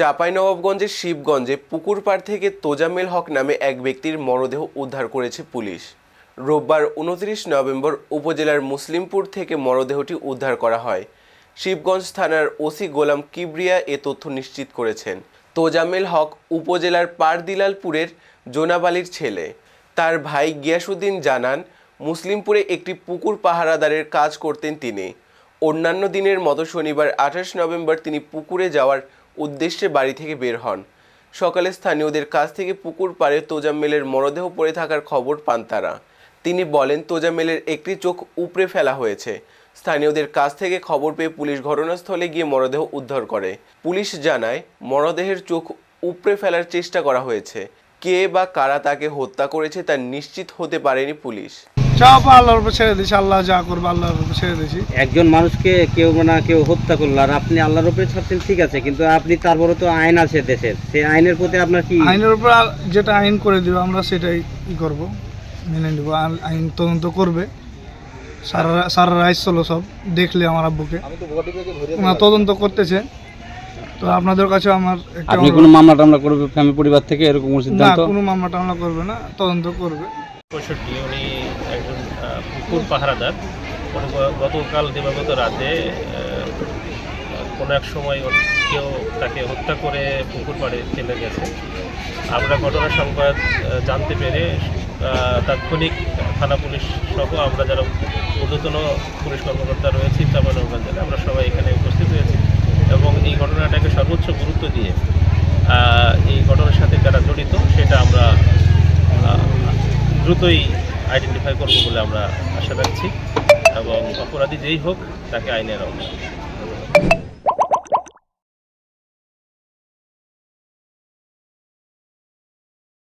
চাঁপাইনবাবগঞ্জের শিবগঞ্জে পুকুর পাড় থেকে তোজামেল হক নামে এক ব্যক্তির মরদেহ উদ্ধার করেছে পুলিশ। রোববার উনত্রিশ নভেম্বর উপজেলার মুসলিমপুর থেকে মরদেহটি উদ্ধার করা হয়। শিবগঞ্জ থানার ওসি গোলাম কিবরিয়া এ তথ্য নিশ্চিত করেছেন। তোজামেল হক উপজেলার পারদিলালপুরের জোনাবালির ছেলে। তার ভাই গিয়াসুদ্দিন জানান, মুসলিমপুরে একটি পুকুর পাহারাদারের কাজ করতেন তিনি। অন্যান্য দিনের মতো শনিবার আঠাশ নভেম্বর তিনি পুকুরে যাওয়ার উদ্দেশ্যে বাড়ি থেকে বের হন। সকালে স্থানীয়দের কাছ থেকে পুকুর পাড়ে তোজাম্মেলের মরদেহ পড়ে থাকার খবর পান তারা। তিনি বলেন তোজাম্মেলের একটি চোখ উপড়ে ফেলা হয়েছে। স্থানীয়দের কাছ থেকে খবর পেয়ে পুলিশ ঘটনাস্থলে গিয়ে মরদেহ উদ্ধার করে। পুলিশ জানায়, মরদেহের চোখ উপড়ে ফেলার চেষ্টা করা হয়েছে। কে বা কারা তাকে হত্যা করেছে তা নিশ্চিত হতে পারেনি পুলিশ। সব আল্লাহর উপর ছেড়ে দিয়েছি আল্লাহ যা করবে আল্লাহর উপর ছেড়ে দিয়েছি একজন মানুষকে কেউ না কেউ হত্যা করল আর আপনি আল্লাহর উপরে ছাড়ছেন ঠিক আছে কিন্তু আপনি তারপরে তো আইন আছে দেশের। সেই আইনের প্রতি আপনার কি আইনের উপর যেটা আইন করে দিবে আমরা সেটাই ই করব মেনে নেব আইন- আইন তদন্ত করবে। সারা সারা রাইস চলো সব দেখলে আমার আব্বুকে। ওনারা তদন্ত করতেছে। তো আপনাদের কাছে আমার আপনি কোনো মামলা টামলা করবে ফ্যামিলি পরিবার থেকে এরকম সিদ্ধান্ত কোনো মামলা টামলা করবে না তদন্ত করবে। পঁয়ষট্টি, উনি একজন পুকুর পাহারাদার। উনি গতকাল দিবাগত রাতে কোনো এক সময় কেউ তাকে হত্যা করে পুকুর পাড়ে ফেলে গেছে। আমরা ঘটনার সংবাদ জানতে পেরে তাৎক্ষণিক থানা পুলিশ সহ আমরা যারা ঊর্ধ্বতন পুলিশ কর্মকর্তা রয়েছি চাপানগঞ্জ জেলা, আমরা সবাই এখানে উপস্থিত হয়েছি। এবং এই ঘটনাটাকে সর্বোচ্চ গুরুত্ব দিয়ে দ্রুতই আইডেন্টিফাই করব বলে আমরা আশা রাখছি এবং অপরাধী যেই হোক তাকে আইনের আওতায়